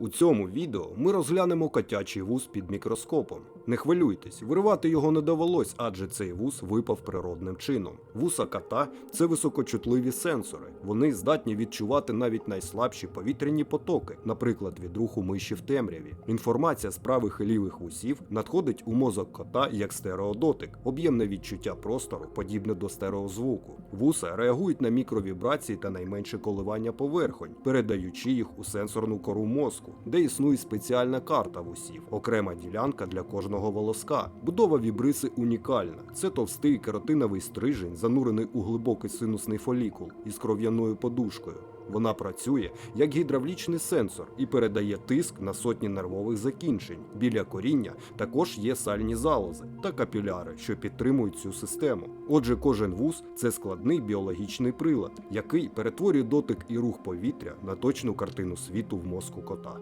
У цьому відео ми розглянемо котячий вуз під мікроскопом. Не хвилюйтесь, виривати його не довелось, адже цей вуз випав природним чином. Вуса кота це високочутливі сенсори. Вони здатні відчувати навіть найслабші повітряні потоки, наприклад, від руху миші в темряві. Інформація з правих і лівих вусів надходить у мозок кота як стереодотик, об'ємне відчуття простору, подібне до стереозвуку. Вуса реагують на мікровібрації та найменше коливання поверхонь, передаючи їх у сенсорну кору мозку, де існує спеціальна карта вусів, окрема ділянка для кожного волоска. Будова вібриси унікальна. Це товстий керотиновий стрижень, занурений у глибокий синусний фолікул із кров'яною подушкою. Вона працює як гідравлічний сенсор і передає тиск на сотні нервових закінчень. Біля коріння також є сальні залози та капіляри, що підтримують цю систему. Отже, кожен вуз це складний біологічний прилад, який перетворює дотик і рух повітря на точну картину світу в мозку кота.